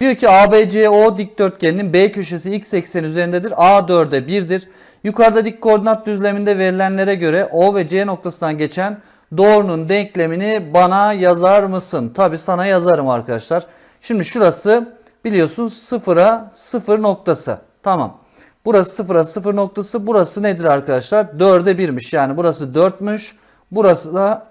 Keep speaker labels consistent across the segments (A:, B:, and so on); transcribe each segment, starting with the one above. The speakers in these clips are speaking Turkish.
A: Diyor ki ABCO dikdörtgeninin B köşesi x ekseni üzerindedir. A 4'e 1'dir. Yukarıda dik koordinat düzleminde verilenlere göre O ve C noktasından geçen doğrunun denklemini bana yazar mısın? Tabi sana yazarım arkadaşlar. Şimdi şurası biliyorsun sıfıra sıfır noktası. Tamam. Burası sıfıra sıfır noktası. Burası nedir arkadaşlar? 4'e 1'miş. Yani burası 4'müş. Burası da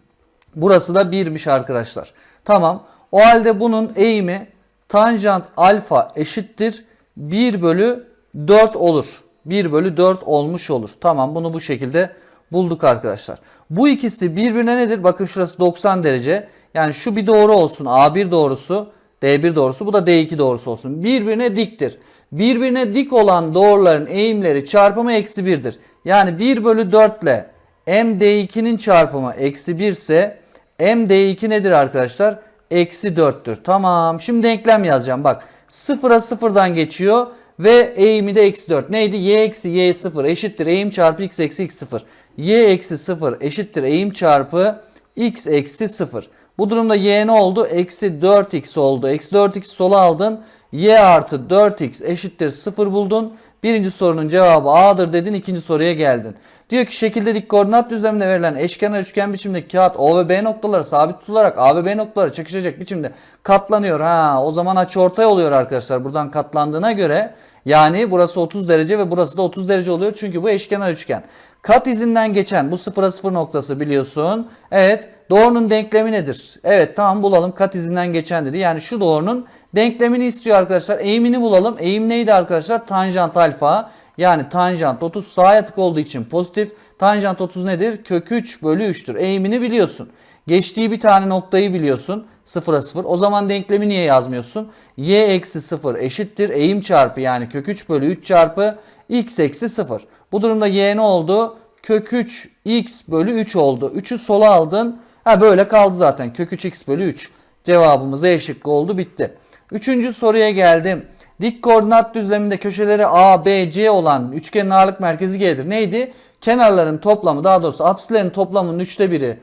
A: burası da 1'miş arkadaşlar. Tamam. O halde bunun eğimi tanjant alfa eşittir 1 bölü 4 olur. 1 bölü 4 olmuş olur. Tamam bunu bu şekilde bulduk arkadaşlar. Bu ikisi birbirine nedir? Bakın şurası 90 derece. Yani şu bir doğru olsun. A1 doğrusu. D1 doğrusu. Bu da D2 doğrusu olsun. Birbirine diktir. Birbirine dik olan doğruların eğimleri çarpımı eksi 1'dir. Yani 1 bölü 4 ile MD2'nin çarpımı eksi 1 ise MD2 nedir arkadaşlar? Eksi 4'tür. Tamam. Şimdi denklem yazacağım. Bak sıfıra sıfırdan geçiyor ve eğimi de eksi 4. Neydi? Y eksi Y 0 eşittir eğim çarpı x eksi x 0. Y eksi 0 eşittir eğim çarpı x eksi 0. Bu durumda y ne oldu? Eksi 4x oldu. Eksi 4x sola aldın. y artı 4x eşittir 0 buldun. Birinci sorunun cevabı A'dır dedin. ikinci soruya geldin. Diyor ki şekilde dik koordinat düzleminde verilen eşkenar üçgen biçimdeki kağıt O ve B noktaları sabit tutularak A ve B noktaları çekişecek biçimde katlanıyor. Ha, o zaman açıortay oluyor arkadaşlar. Buradan katlandığına göre yani burası 30 derece ve burası da 30 derece oluyor. Çünkü bu eşkenar üçgen. Kat izinden geçen bu sıfıra sıfır noktası biliyorsun. Evet doğrunun denklemi nedir? Evet tamam bulalım kat izinden geçen dedi. Yani şu doğrunun denklemini istiyor arkadaşlar. Eğimini bulalım. Eğim neydi arkadaşlar? Tanjant alfa. Yani tanjant 30 sağa yatık olduğu için pozitif. Tanjant 30 nedir? Kök 3 bölü 3'tür. Eğimini biliyorsun. Geçtiği bir tane noktayı biliyorsun. 0'a 0. O zaman denklemi niye yazmıyorsun? y eksi 0 eşittir. Eğim çarpı yani kök 3 bölü 3 çarpı x eksi 0. Bu durumda y ne oldu? Kök 3 x bölü 3 oldu. 3'ü sola aldın. Ha böyle kaldı zaten. Kök 3 x bölü 3. Cevabımız E şıkkı oldu bitti. Üçüncü soruya geldim. Dik koordinat düzleminde köşeleri A, B, C olan üçgenin ağırlık merkezi G'dir. Neydi? Kenarların toplamı daha doğrusu apsilerin toplamının üçte biri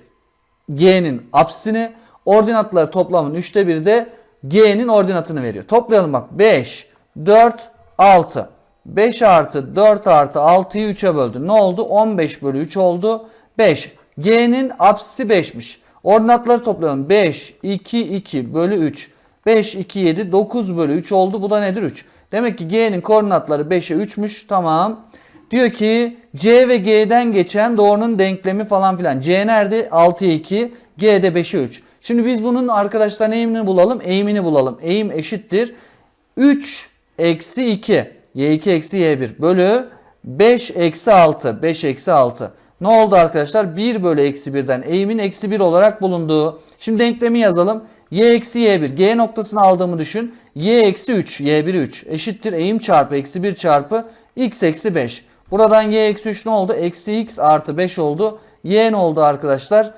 A: G'nin apsisini, ordinatları toplamının üçte biri de G'nin ordinatını veriyor. Toplayalım bak 5, 4, 6. 5 artı 4 artı 6'yı 3'e böldü. Ne oldu? 15 bölü 3 oldu. 5. G'nin apsisi 5'miş. Ordinatları toplayalım. 5, 2, 2 bölü 3. 5, 2, 7, 9 bölü 3 oldu. Bu da nedir? 3. Demek ki G'nin koordinatları 5'e 3'müş. Tamam. Diyor ki C ve G'den geçen doğrunun denklemi falan filan. C nerede? 6'ya 2. G'de 5'e 3. Şimdi biz bunun arkadaşlar eğimini bulalım. Eğimini bulalım. Eğim eşittir. 3 eksi 2. Y2 eksi Y1 bölü 5 eksi 6. 5 eksi 6. Ne oldu arkadaşlar? 1 bölü eksi 1'den eğimin eksi 1 olarak bulunduğu. Şimdi denklemi yazalım. Y eksi Y1. G noktasını aldığımı düşün. Y eksi 3. Y1 3. Eşittir eğim çarpı eksi 1 çarpı x eksi 5. Buradan y eksi 3 ne oldu? Eksi x artı 5 oldu. Y ne oldu arkadaşlar?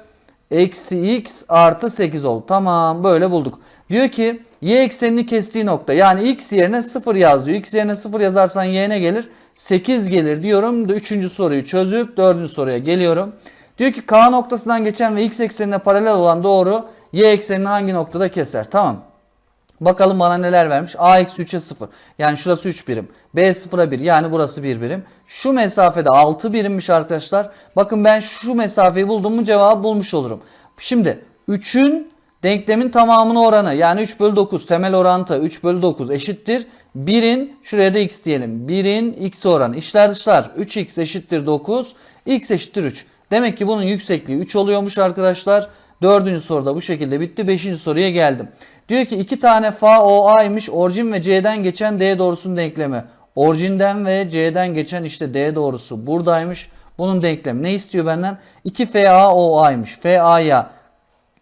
A: Eksi x artı 8 oldu. Tamam böyle bulduk. Diyor ki y eksenini kestiği nokta. Yani x yerine 0 yaz diyor. x yerine 0 yazarsan y ne gelir? 8 gelir diyorum. Üçüncü soruyu çözüp dördüncü soruya geliyorum. Diyor ki k noktasından geçen ve x eksenine paralel olan doğru y eksenini hangi noktada keser? Tamam. Bakalım bana neler vermiş. A eksi 3'e 0. Yani şurası 3 birim. B 0'a 1. Yani burası 1 birim. Şu mesafede 6 birimmiş arkadaşlar. Bakın ben şu mesafeyi buldum mu cevabı bulmuş olurum. Şimdi 3'ün denklemin tamamını oranı yani 3 bölü 9 temel orantı 3 bölü 9 eşittir. 1'in şuraya da x diyelim. 1'in x oranı. İşler dışlar 3x eşittir 9. x eşittir 3. Demek ki bunun yüksekliği 3 oluyormuş arkadaşlar. Dördüncü soruda bu şekilde bitti. Beşinci soruya geldim. Diyor ki iki tane fa o a'ymış. Orijin ve c'den geçen d doğrusunun denklemi. Orijinden ve c'den geçen işte d doğrusu buradaymış. Bunun denklemi ne istiyor benden? 2 fa o a'ymış. fa'ya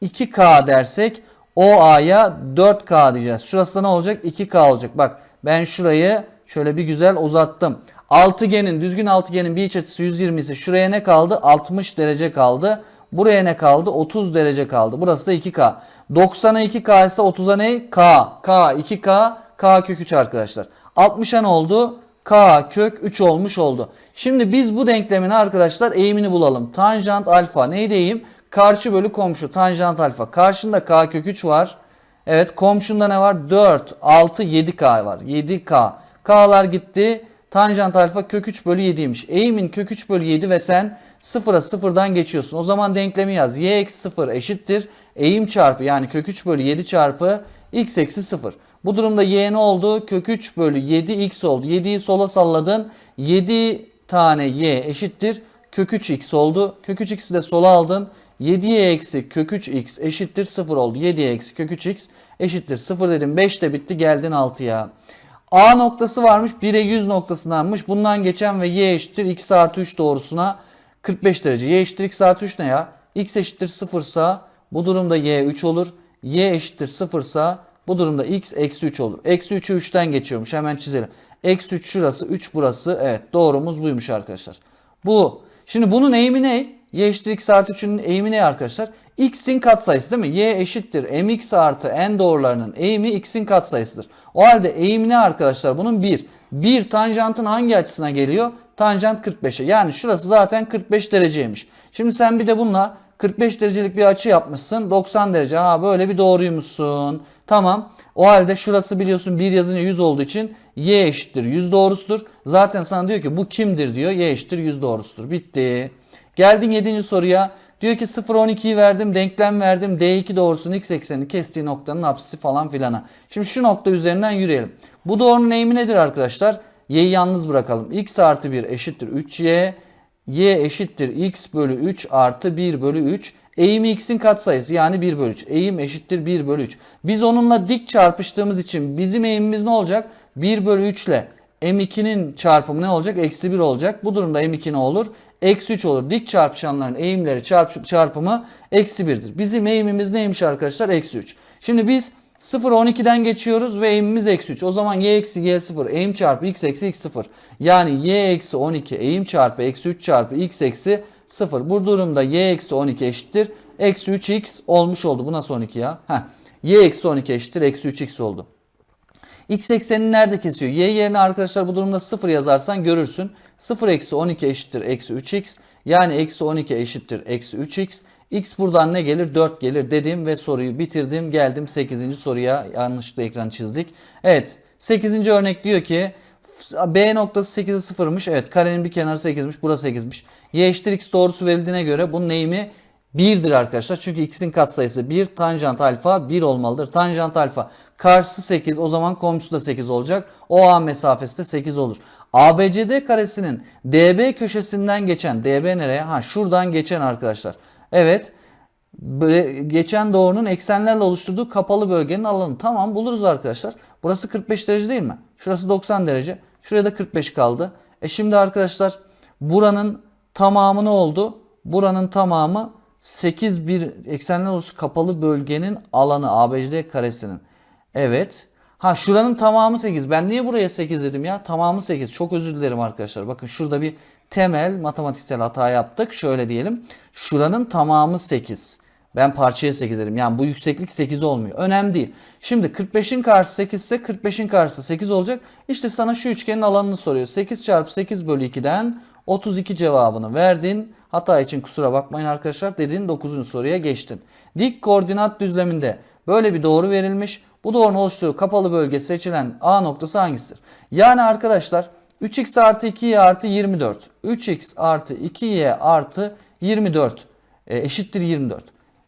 A: 2k dersek o a'ya 4k diyeceğiz. Şurası da ne olacak? 2k olacak. Bak ben şurayı şöyle bir güzel uzattım. Altıgenin düzgün altıgenin bir iç açısı 120 ise şuraya ne kaldı? 60 derece kaldı. Buraya ne kaldı? 30 derece kaldı. Burası da 2K. 90'a 2K ise 30'a ne? K. K 2K. K kök 3 arkadaşlar. 60'a ne oldu? K kök 3 olmuş oldu. Şimdi biz bu denklemin arkadaşlar eğimini bulalım. Tanjant alfa neydi eğim? Karşı bölü komşu. Tanjant alfa. Karşında K kök 3 var. Evet komşunda ne var? 4, 6, 7K var. 7K. K'lar gitti. Tanjant alfa kök 3 bölü 7'ymiş. Eğimin kök 3 bölü 7 ve sen sıfıra sıfırdan geçiyorsun. O zaman denklemi yaz. Y eksi 0 eşittir. Eğim çarpı yani kök 3 bölü 7 çarpı x eksi 0. Bu durumda y ne oldu? Kök 3 bölü 7 x oldu. 7'yi sola salladın. 7 tane y eşittir. Kök 3 x oldu. Kök 3 x'i de sola aldın. 7y eksi kök 3 x eşittir 0 oldu. 7y eksi kök 3 x eşittir 0 dedim. 5 de bitti geldin 6'ya. A noktası varmış 1'e 100 noktasındanmış. Bundan geçen ve y eşittir x artı 3 doğrusuna 45 derece. Y eşittir x artı 3 ne ya? x eşittir 0 sa bu durumda y 3 olur. y eşittir 0 sa bu durumda x eksi 3 olur. Eksi 3'ü 3'ten geçiyormuş. Hemen çizelim. Eksi 3 şurası 3 burası. Evet doğrumuz buymuş arkadaşlar. Bu. Şimdi bunun eğimi ne? Y eşittir x artı 3'ün eğimi ne arkadaşlar? x'in katsayısı değil mi? Y eşittir mx artı n doğrularının eğimi x'in katsayısıdır. O halde eğimi ne arkadaşlar? Bunun 1. 1 tanjantın hangi açısına geliyor? Tanjant 45'e. Yani şurası zaten 45 dereceymiş. Şimdi sen bir de bununla 45 derecelik bir açı yapmışsın. 90 derece. Ha böyle bir doğruymuşsun. Tamam. O halde şurası biliyorsun 1 yazınca 100 olduğu için y eşittir 100 doğrusudur. Zaten sana diyor ki bu kimdir diyor. Y eşittir 100 doğrusudur. Bitti. Geldin 7. soruya. Diyor ki 0 12'yi verdim, denklem verdim. D2 doğrusunun x eksenini kestiği noktanın apsisi falan filana. Şimdi şu nokta üzerinden yürüyelim. Bu doğrunun eğimi nedir arkadaşlar? Y'yi yalnız bırakalım. x artı 1 eşittir 3y. y eşittir x bölü 3 artı 1 bölü 3. Eğimi x'in katsayısı yani 1 bölü 3. Eğim eşittir 1 bölü 3. Biz onunla dik çarpıştığımız için bizim eğimimiz ne olacak? 1 bölü 3 ile M2'nin çarpımı ne olacak? Eksi 1 olacak. Bu durumda M2 ne olur? Eksi 3 olur. Dik çarpışanların eğimleri çarp, çarpımı eksi 1'dir. Bizim eğimimiz neymiş arkadaşlar? Eksi 3. Şimdi biz 0 12'den geçiyoruz ve eğimimiz eksi 3. O zaman y eksi y 0 eğim çarpı x eksi x 0. Yani y eksi 12 eğim çarpı eksi 3 çarpı x eksi 0. Bu durumda y eksi 12 eşittir. Eksi 3x olmuş oldu. Bu nasıl 12 ya? Heh. y eksi 12 eşittir. Eksi 3x oldu. X eksenini nerede kesiyor? Y yerine arkadaşlar bu durumda 0 yazarsan görürsün. 0 eksi 12 eşittir eksi 3x. Yani eksi 12 eşittir eksi 3x. X buradan ne gelir? 4 gelir dedim ve soruyu bitirdim. Geldim 8. soruya. Yanlışlıkla ekran çizdik. Evet 8. örnek diyor ki B noktası 8'e 0'mış. Evet karenin bir kenarı 8'miş. Burası 8'miş. Y eşittir x doğrusu verildiğine göre bunun eğimi 1'dir arkadaşlar. Çünkü x'in katsayısı 1. Tanjant alfa 1 olmalıdır. Tanjant alfa karşısı 8 o zaman komşusu da 8 olacak. OA mesafesi de 8 olur. ABCD karesinin DB köşesinden geçen DB nereye? Ha şuradan geçen arkadaşlar. Evet. Geçen doğrunun eksenlerle oluşturduğu kapalı bölgenin alanı. Tamam buluruz arkadaşlar. Burası 45 derece değil mi? Şurası 90 derece. Şuraya da 45 kaldı. E şimdi arkadaşlar buranın tamamı ne oldu? Buranın tamamı 8 bir eksenler oluşturduğu kapalı bölgenin alanı ABCD karesinin. Evet. Ha şuranın tamamı 8. Ben niye buraya 8 dedim ya? Tamamı 8. Çok özür dilerim arkadaşlar. Bakın şurada bir temel matematiksel hata yaptık. Şöyle diyelim. Şuranın tamamı 8. Ben parçaya 8 dedim. Yani bu yükseklik 8 olmuyor. Önemli değil. Şimdi 45'in karşısı 8 ise 45'in karşısı 8 olacak. İşte sana şu üçgenin alanını soruyor. 8 çarpı 8 bölü 2'den 32 cevabını verdin. Hata için kusura bakmayın arkadaşlar. Dedin 9. soruya geçtin. Dik koordinat düzleminde böyle bir doğru verilmiş. Bu doğrunun oluşturduğu kapalı bölge seçilen A noktası hangisidir? Yani arkadaşlar 3x artı 2y artı 24. 3x artı 2y artı 24 e, eşittir 24.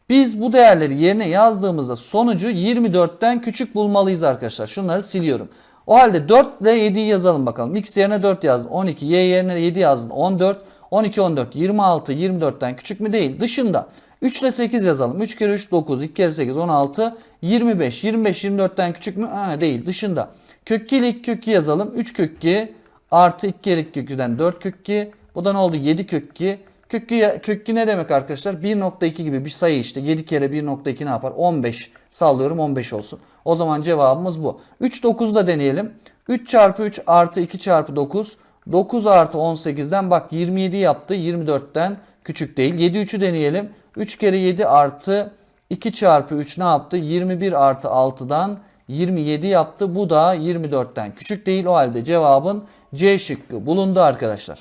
A: Biz bu değerleri yerine yazdığımızda sonucu 24'ten küçük bulmalıyız arkadaşlar. Şunları siliyorum. O halde 4 ile 7'yi yazalım bakalım. X yerine 4 yazdın. 12. Y yerine 7 yazdın. 14. 12, 14. 26, 24'ten küçük mü değil. Dışında 3 ile 8 yazalım. 3 kere 3 9. 2 kere 8 16. 25. 25 24'ten küçük mü? Ha, değil. Dışında. Kök 2 ile 2 kök 2 yazalım. 3 kök 2 artı 2 kere 2 kök 2'den 4 kök 2. Bu da ne oldu? 7 kök 2. Kök 2, kök 2 ne demek arkadaşlar? 1.2 gibi bir sayı işte. 7 kere 1.2 ne yapar? 15. Sallıyorum 15 olsun. O zaman cevabımız bu. 3 9 da deneyelim. 3 çarpı 3 artı 2 çarpı 9. 9 artı 18'den bak 27 yaptı. 24'ten küçük değil. 7 3'ü deneyelim. 3 kere 7 artı 2 çarpı 3 ne yaptı? 21 artı 6'dan 27 yaptı. Bu da 24'ten küçük değil. O halde cevabın C şıkkı bulundu arkadaşlar.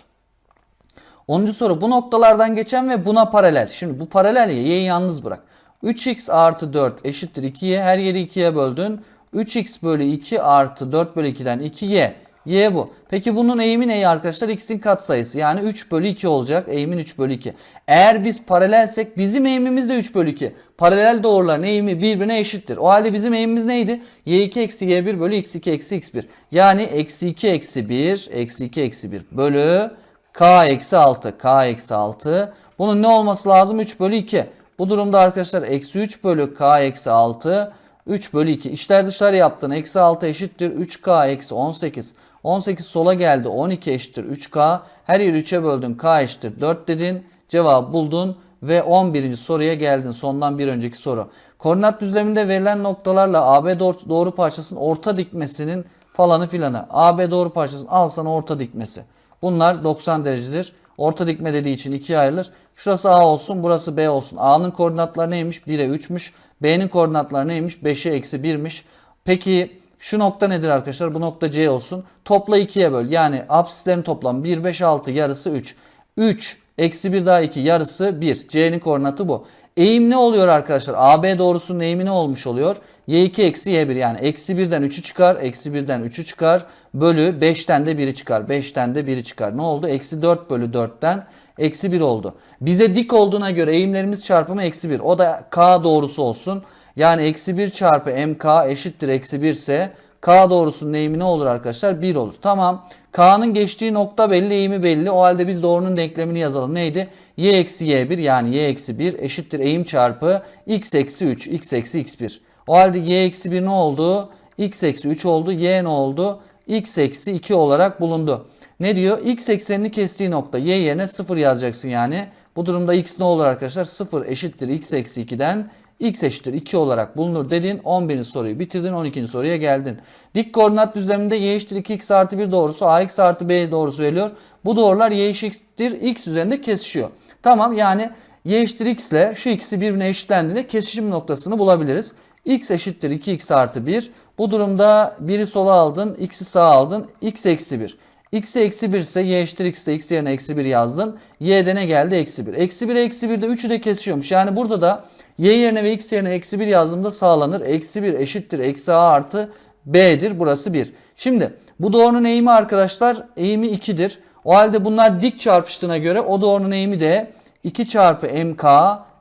A: 10. soru bu noktalardan geçen ve buna paralel. Şimdi bu paralel ya y'yi yalnız bırak. 3x artı 4 eşittir 2y. Her yeri 2'ye böldün. 3x bölü 2 artı 4 bölü 2'den 2y. Y bu. Peki bunun eğimi ne arkadaşlar? X'in katsayısı. Yani 3 bölü 2 olacak. Eğimin 3 bölü 2. Eğer biz paralelsek bizim eğimimiz de 3 bölü 2. Paralel doğruların eğimi birbirine eşittir. O halde bizim eğimimiz neydi? Y2 eksi Y1 bölü X2 eksi X1. Yani eksi 2 eksi 1 eksi 2 eksi 1 bölü K eksi 6. K eksi 6. Bunun ne olması lazım? 3 bölü 2. Bu durumda arkadaşlar eksi 3 bölü K eksi 6. 3 bölü 2. İşler dışlar yaptın. Eksi 6 eşittir 3K eksi 18. 18 sola geldi. 12 eşittir 3K. Her yeri 3'e böldün. K eşittir 4 dedin. Cevabı buldun ve 11. soruya geldin. Sondan bir önceki soru. Koordinat düzleminde verilen noktalarla AB doğru, parçasının orta dikmesinin falanı filanı. AB doğru parçasının al sana orta dikmesi. Bunlar 90 derecedir. Orta dikme dediği için ikiye ayrılır. Şurası A olsun, burası B olsun. A'nın koordinatları neymiş? 1'e 3'müş. B'nin koordinatları neymiş? 5'e eksi 1'miş. Peki şu nokta nedir arkadaşlar? Bu nokta C olsun. Topla 2'ye böl. Yani absislerin toplamı 1, 5, 6 yarısı 3. 3 eksi 1 daha 2 yarısı 1. C'nin koordinatı bu. Eğim ne oluyor arkadaşlar? AB doğrusunun eğimi ne olmuş oluyor? Y2 eksi Y1 yani eksi 1'den 3'ü çıkar. Eksi 1'den 3'ü çıkar. Bölü 5'ten de 1'i çıkar. 5'ten de 1'i çıkar. Ne oldu? Eksi 4 bölü 4'ten eksi 1 oldu. Bize dik olduğuna göre eğimlerimiz çarpımı eksi 1. O da K doğrusu olsun. Yani eksi 1 çarpı MK eşittir eksi 1 ise K doğrusunun eğimi ne olur arkadaşlar? 1 olur. Tamam. K'nın geçtiği nokta belli, eğimi belli. O halde biz doğrunun denklemini yazalım. Neydi? Y eksi Y1 yani Y eksi 1 eşittir eğim çarpı X eksi 3, X eksi X1. O halde Y eksi 1 ne oldu? X eksi 3 oldu. Y ne oldu? X eksi 2 olarak bulundu. Ne diyor? X eksenini kestiği nokta. Y yerine 0 yazacaksın yani. Bu durumda X ne olur arkadaşlar? 0 eşittir X eksi 2'den x eşittir 2 olarak bulunur dedin. 11. soruyu bitirdin. 12. soruya geldin. Dik koordinat düzleminde y eşittir 2x artı 1 doğrusu ax artı b doğrusu veriliyor. Bu doğrular y eşittir x üzerinde kesişiyor. Tamam yani y eşittir x ile şu ikisi birbirine eşitlendiğinde kesişim noktasını bulabiliriz. x eşittir 2x artı 1. Bu durumda biri sola aldın, x'i sağa aldın. x eksi 1. X eksi 1 ise y eşittir x de x yerine eksi 1 yazdın. Y'de ne geldi? Eksi 1. Eksi 1 eksi 1 de 3'ü de kesişiyormuş. Yani burada da y yerine ve x yerine eksi 1 yazdığımda sağlanır. Eksi 1 eşittir eksi a artı b'dir. Burası 1. Şimdi bu doğrunun eğimi arkadaşlar eğimi 2'dir. O halde bunlar dik çarpıştığına göre o doğrunun eğimi de 2 çarpı mk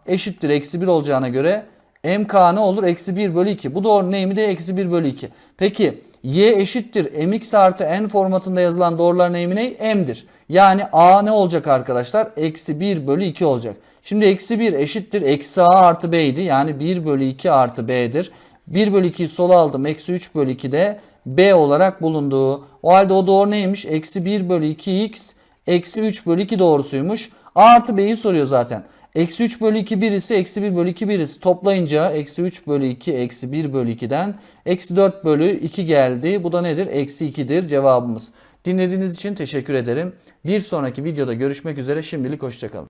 A: eşittir eksi 1 olacağına göre mk ne olur? Eksi 1 bölü 2. Bu doğrunun eğimi de eksi 1 bölü 2. Peki y eşittir mx artı n formatında yazılan doğruların eğimi m'dir. Yani a ne olacak arkadaşlar? Eksi 1 bölü 2 olacak. Şimdi eksi 1 eşittir eksi a artı b idi. Yani 1 bölü 2 artı b'dir. 1 bölü 2'yi sola aldım. Eksi 3 bölü 2 de b olarak bulundu. O halde o doğru neymiş? Eksi 1 bölü 2x eksi 3 bölü 2 doğrusuymuş. A artı b'yi soruyor zaten. Eksi 3 bölü 2 birisi, eksi 1 bölü 2 birisi toplayınca eksi 3 bölü 2 eksi 1 bölü 2'den eksi 4 bölü 2 geldi. Bu da nedir? Eksi 2'dir cevabımız. Dinlediğiniz için teşekkür ederim. Bir sonraki videoda görüşmek üzere. Şimdilik hoşçakalın.